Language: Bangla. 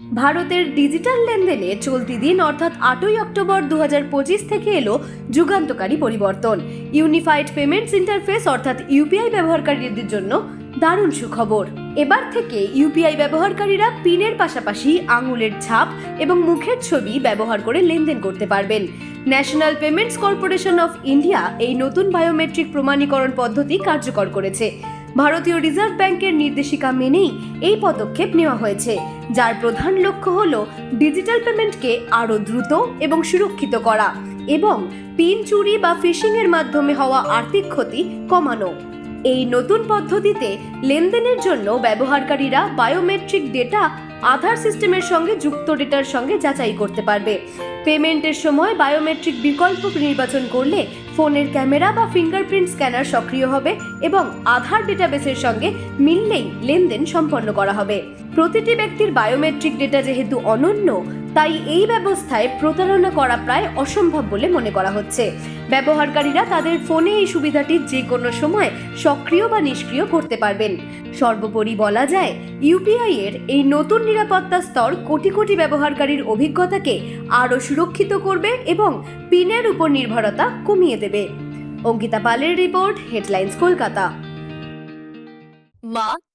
ভারতের ডিজিটাল লেনদেনে চলতি দিন অর্থাৎ আটই অক্টোবর দুহাজার পঁচিশ থেকে এলো যুগান্তকারী পরিবর্তন। ইউনিফাইড পেমেন্টস ইন্টারফেস অর্থাৎ ইউপিআই ব্যবহারকারীদের জন্য দারুণ সুখবর। এবার থেকে ইউপিআই ব্যবহারকারীরা পিনের পাশাপাশি আঙুলের ছাপ এবং মুখের ছবি ব্যবহার করে লেনদেন করতে পারবেন। National payments corporation of India এই নতুন বায়োমেট্রিক প্রমাণীকরণ পদ্ধতি কার্যকর করেছে। ভারতীয় রিজার্ভ ব্যাংকের নির্দেশিকা মেনেই এই পদক্ষেপ নেওয়া হয়েছে, যার প্রধান লক্ষ্য হল ডিজিটাল পেমেন্টকে আরও দ্রুত এবং সুরক্ষিত করা এবং পিন চুরি বা ফিশিংয়ের মাধ্যমে হওয়া আর্থিক ক্ষতি কমানো। এই নতুন পদ্ধতিতে লেনদেনের জন্য ব্যবহারকারীরা বায়োমেট্রিক ডেটা আধার সিস্টেমের সঙ্গে যুক্ত ডেটার সঙ্গে যাচাই করতে পারবে। পেমেন্টের সময় বায়োমেট্রিক বিকল্প নির্বাচন করলে ফোনের ক্যামেরা বা ফিঙ্গারপ্রিন্ট স্ক্যানার সক্রিয় হবে এবং আধার ডেটাবেসের সঙ্গে মিললেই লেনদেন সম্পন্ন করা হবে। প্রতিটি ব্যক্তির বায়োমেট্রিক ডেটা যেহেতু অনন্য তাই এই ব্যবস্থায় প্রতারণা করা প্রায় অসম্ভব বলে মনে করা হচ্ছে। ব্যবহারকারীরা তাদের ফোনে এই সুবিধাটি যে কোনো সময় সক্রিয় বা নিষ্ক্রিয় করতে পারবেন। সর্বোপরি বলা যায় ইউপিআই এর এই নতুন নিরাপত্তা স্তর কোটি কোটি ব্যবহারকারীর অভিজ্ঞতাকে আরও সুরক্ষিত করবে এবং পিনের উপর নির্ভরতা কমিয়ে দেবে। অঙ্কিতা পালের report headlines Kolkata. Ma,